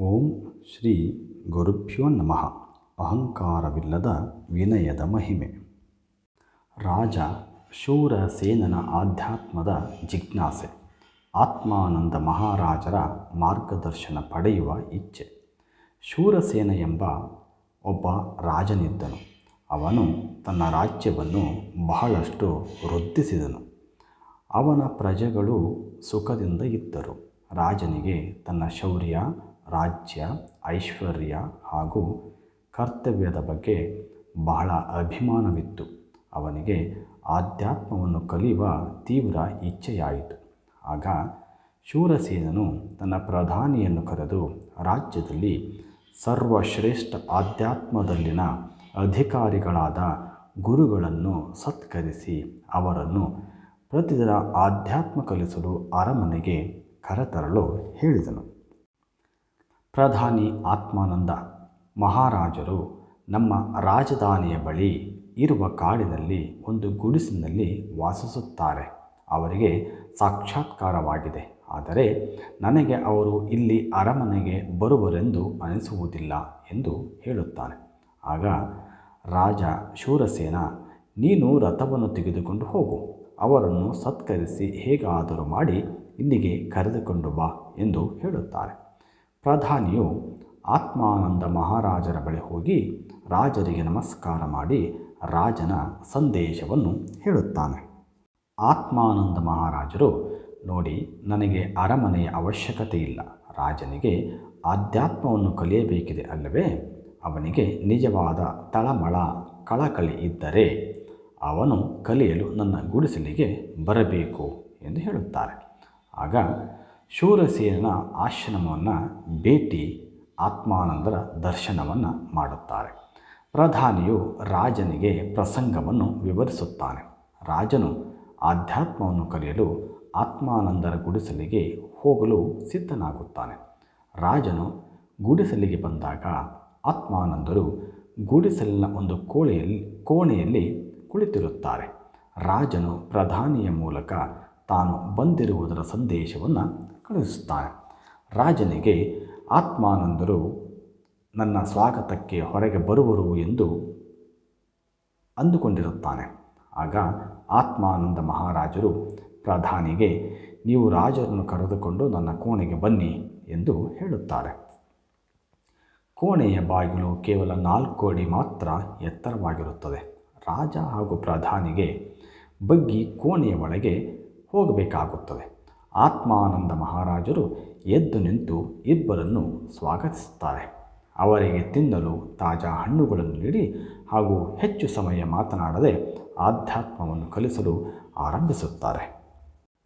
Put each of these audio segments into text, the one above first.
ಓಂ ಶ್ರೀ ಗುರುಭ್ಯೋ ನಮಃ. ಅಹಂಕಾರವಿಲ್ಲದ ವಿನಯದ ಮಹಿಮೆ. ರಾಜ ಶೂರಸೇನನ ಆಧ್ಯಾತ್ಮದ ಜಿಜ್ಞಾಸೆ. ಆತ್ಮಾನಂದ ಮಹಾರಾಜರ ಮಾರ್ಗದರ್ಶನ ಪಡೆಯುವ ಇಚ್ಛೆ. ಶೂರಸೇನ ಎಂಬ ಒಬ್ಬ ರಾಜನಿದ್ದನು. ಅವನು ತನ್ನ ರಾಜ್ಯವನ್ನು ಬಹಳಷ್ಟು ವೃದ್ಧಿಸಿದನು. ಅವನ ಪ್ರಜೆಗಳು ಸುಖದಿಂದ ಇದ್ದರು. ರಾಜನಿಗೆ ತನ್ನ ಶೌರ್ಯ ರಾಜ್ಯ, ಐಶ್ವರ್ಯ ಹಾಗೂ ಕರ್ತವ್ಯದ ಬಗ್ಗೆ ಬಹಳ ಅಭಿಮಾನವಿತ್ತು. ಅವನಿಗೆ ಆಧ್ಯಾತ್ಮವನ್ನು ಕಲಿಯುವ ತೀವ್ರ ಇಚ್ಛೆಯಾಯಿತು. ಆಗ ಶೂರಸೇನನು ತನ್ನ ಪ್ರಧಾನಿಯನ್ನು ಕರೆದು ರಾಜ್ಯದಲ್ಲಿ ಸರ್ವಶ್ರೇಷ್ಠ ಆಧ್ಯಾತ್ಮದಲ್ಲಿನ ಅಧಿಕಾರಿಗಳಾದ ಗುರುಗಳನ್ನು ಸತ್ಕರಿಸಿ ಅವರನ್ನು ಪ್ರತಿದಿನ ಆಧ್ಯಾತ್ಮ ಕಲಿಸಲು ಅರಮನೆಗೆ ಕರೆತರಲು ಹೇಳಿದನು. ಪ್ರಧಾನಿ ಆತ್ಮಾನಂದ. ಮಹಾರಾಜರು ನಮ್ಮ ರಾಜಧಾನಿಯ ಬಳಿ ಇರುವ ಕಾಡಿನಲ್ಲಿ ಒಂದು ಗುಡಿಸಿನಲ್ಲಿ ವಾಸಿಸುತ್ತಾರೆ. ಅವರಿಗೆ ಸಾಕ್ಷಾತ್ಕಾರವಾಗಿದೆ. ಆದರೆ ನನಗೆ ಅವರು ಇಲ್ಲಿ ಅರಮನೆಗೆ ಬರುವರೆಂದು ಅನಿಸುವುದಿಲ್ಲ ಎಂದು ಹೇಳುತ್ತಾನೆ. ಆಗ ರಾಜ ಶೂರಸೇನ, ನೀನು ರಥವನ್ನು ತೆಗೆದುಕೊಂಡು ಹೋಗು. ಅವರನ್ನು ಸತ್ಕರಿಸಿ ಹೇಗಾದರೂ ಮಾಡಿ, ಇಲ್ಲಿಗೆ ಕರೆದುಕೊಂಡು ಬಾ ಎಂದು ಹೇಳುತ್ತಾರೆ. ಪ್ರಧಾನಿಯು ಆತ್ಮಾನಂದ ಮಹಾರಾಜರ ಬಳಿ ಹೋಗಿ ರಾಜರಿಗೆ ನಮಸ್ಕಾರ ಮಾಡಿ ರಾಜನ ಸಂದೇಶವನ್ನು ಹೇಳುತ್ತಾನೆ. ಆತ್ಮಾನಂದ ಮಹಾರಾಜರು, ನೋಡಿ, ನನಗೆ ಅರಮನೆಯ ಅವಶ್ಯಕತೆ ಇಲ್ಲ. ರಾಜನಿಗೆ ಆಧ್ಯಾತ್ಮವನ್ನು ಕಲಿಯಬೇಕಿದೆ ಅಲ್ಲವೇ? ಅವನಿಗೆ ನಿಜವಾದ ತಳಮಳ, ಕಳಕಳಿ ಇದ್ದರೆ ಅವನು ಕಲಿಯಲು ನನ್ನ ಗುಡಿಸಲಿಗೆ ಬರಬೇಕು ಎಂದು ಹೇಳುತ್ತಾರೆ. ಆಗ ಶೂರಸೇನನ ಆಶ್ರಮವನ್ನು ಭೇಟಿ ಆತ್ಮಾನಂದರ ದರ್ಶನವನ್ನು ಮಾಡುತ್ತಾರೆ. ಪ್ರಧಾನಿಯು ರಾಜನಿಗೆ ಪ್ರಸಂಗವನ್ನು ವಿವರಿಸುತ್ತಾನೆ. ರಾಜನು ಆಧ್ಯಾತ್ಮವನ್ನು ಕಲಿಯಲು ಆತ್ಮಾನಂದರ ಗುಡಿಸಲಿಗೆ ಹೋಗಲು ಸಿದ್ಧನಾಗುತ್ತಾನೆ. ರಾಜನು ಗುಡಿಸಲಿಗೆ ಬಂದಾಗ ಆತ್ಮಾನಂದರು ಗುಡಿಸಲಿನ ಒಂದು ಕೋಣೆಯಲ್ಲಿ ಕೋಣೆಯಲ್ಲಿ ಕುಳಿತಿರುತ್ತಾರೆ. ರಾಜನು ಪ್ರಧಾನಿಯ ಮೂಲಕ ತಾನು ಬಂದಿರುವುದರ ಸಂದೇಶವನ್ನು ಕಳುಹಿಸುತ್ತಾನೆ ರಾಜನಿಗೆ, ಆತ್ಮಾನಂದರು, ನನ್ನ ಸ್ವಾಗತಕ್ಕೆ ಹೊರಗೆ ಬರುವರು ಎಂದು ಅಂದುಕೊಂಡಿರುತ್ತಾನೆ. ಆಗ ಆತ್ಮಾನಂದ ಮಹಾರಾಜರು ಪ್ರಧಾನಿಗೆ, ನೀವು ರಾಜರನ್ನು ಕರೆದುಕೊಂಡು ನನ್ನ ಕೋಣೆಗೆ ಬನ್ನಿ ಎಂದು ಹೇಳುತ್ತಾರೆ. ಕೋಣೆಯ ಬಾಗಿಲು ಕೇವಲ ನಾಲ್ಕು ಅಡಿ ಮಾತ್ರ ಎತ್ತರವಾಗಿರುತ್ತದೆ. ರಾಜ ಹಾಗೂ ಪ್ರಧಾನಿಗೆ, ಬಗ್ಗಿ ಕೋಣೆಯ ಒಳಗೆ ಹೋಗಬೇಕಾಗುತ್ತದೆ. ಆತ್ಮಾನಂದ ಮಹಾರಾಜರು ಎದ್ದು ನಿಂತು ಇಬ್ಬರನ್ನು ಸ್ವಾಗತಿಸುತ್ತಾರೆ. ಅವರಿಗೆ ತಿನ್ನಲು ತಾಜಾ ಹಣ್ಣುಗಳನ್ನು ನೀಡಿ ಹಾಗೂ ಹೆಚ್ಚು ಸಮಯ ಮಾತನಾಡದೆ ಆಧ್ಯಾತ್ಮವನ್ನು ಕಲಿಸಲು ಆರಂಭಿಸುತ್ತಾರೆ.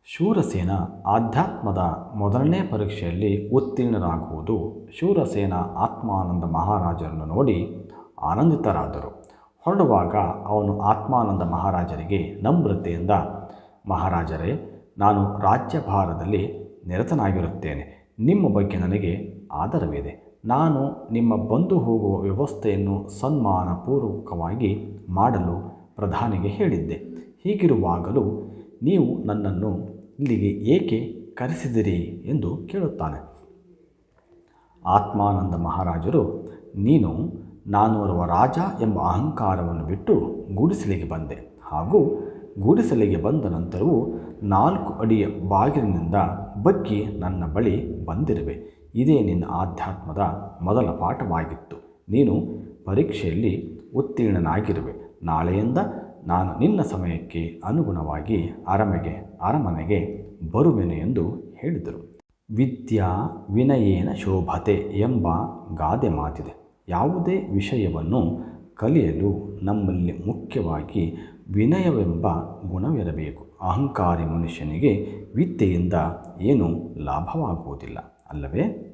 ಶೂರಸೇನ ಆಧ್ಯಾತ್ಮದ ಮೊದಲನೇ ಪರೀಕ್ಷೆಯಲ್ಲಿ ಉತ್ತೀರ್ಣರಾಗುವುದು ಶೂರಸೇನ ಆತ್ಮಾನಂದ ಮಹಾರಾಜರನ್ನು ನೋಡಿ ಆನಂದಿತರಾದರು. ಹೊರಡುವಾಗ ಅವನು ಆತ್ಮಾನಂದ ಮಹಾರಾಜರಿಗೆ ನಮ್ರತೆಯಿಂದ ಮಹಾರಾಜರೇ, ನಾನು ರಾಜ್ಯಭಾರದಲ್ಲಿ ನಿರತನಾಗಿರುತ್ತೇನೆ. ನಿಮ್ಮ ಬಗ್ಗೆ ನನಗೆ ಆದರವಿದೆ ನಾನು ನಿಮ್ಮ ಬಂದು ಹೋಗುವ ವ್ಯವಸ್ಥೆಯನ್ನು ಸನ್ಮಾನಪೂರ್ವಕವಾಗಿ ಮಾಡಲು ಪ್ರಧಾನಿಗೆ ಹೇಳಿದ್ದೆ. ಹೀಗಿರುವಾಗಲೂ ನೀವು ನನ್ನನ್ನು ಇಲ್ಲಿಗೆ ಏಕೆ ಕರೆಸಿದಿರಿ ಎಂದು ಕೇಳುತ್ತಾನೆ. ಆತ್ಮಾನಂದ ಮಹಾರಾಜರು, ನೀನು ನಾನೋರ್ವ ರಾಜ ಎಂಬ ಅಹಂಕಾರವನ್ನು ಬಿಟ್ಟು ಗುಡಿಸಲಿಗೆ ಬಂದೆ. ಹಾಗೂ ಗುಡಿಸಲಿಗೆ ಬಂದ ನಂತರವೂ ನಾಲ್ಕು ಅಡಿಯ ಬಾಗಿಲಿನಿಂದ ಬಗ್ಗಿ ನನ್ನ ಬಳಿ ಬಂದಿರುವೆ. ಇದೇ ನಿನ್ನ ಆಧ್ಯಾತ್ಮದ ಮೊದಲ ಪಾಠವಾಗಿತ್ತು. ನೀನು ಪರೀಕ್ಷೆಯಲ್ಲಿ ಉತ್ತೀರ್ಣನಾಗಿರುವೆ. ನಾಳೆಯಿಂದ ನಾನು ನಿನ್ನ ಸಮಯಕ್ಕೆ ಅನುಗುಣವಾಗಿ ಅರಮೆಗೆ, ಅರಮನೆಗೆ ಬರುವೆನು ಎಂದು ಹೇಳಿದರು. ವಿದ್ಯಾ ವಿನಯೇನ ಶೋಭತೆ ಎಂಬ ಗಾದೆ ಮಾತಿದೆ. ಯಾವುದೇ ವಿಷಯವನ್ನು ಕಲಿಯಲು ನಮ್ಮಲ್ಲಿ ಮುಖ್ಯವಾಗಿ ವಿನಯವೆಂಬ ಗುಣವಿರಬೇಕು. ಅಹಂಕಾರಿ ಮನುಷ್ಯನಿಗೆ ವಿದ್ಯೆಯಿಂದ ಏನೂ ಲಾಭವಾಗುವುದಿಲ್ಲ ಅಲ್ಲವೇ?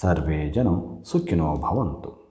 ಸರ್ವೇ ಜನ ಸುಖಿನೋ ಭವಂತು.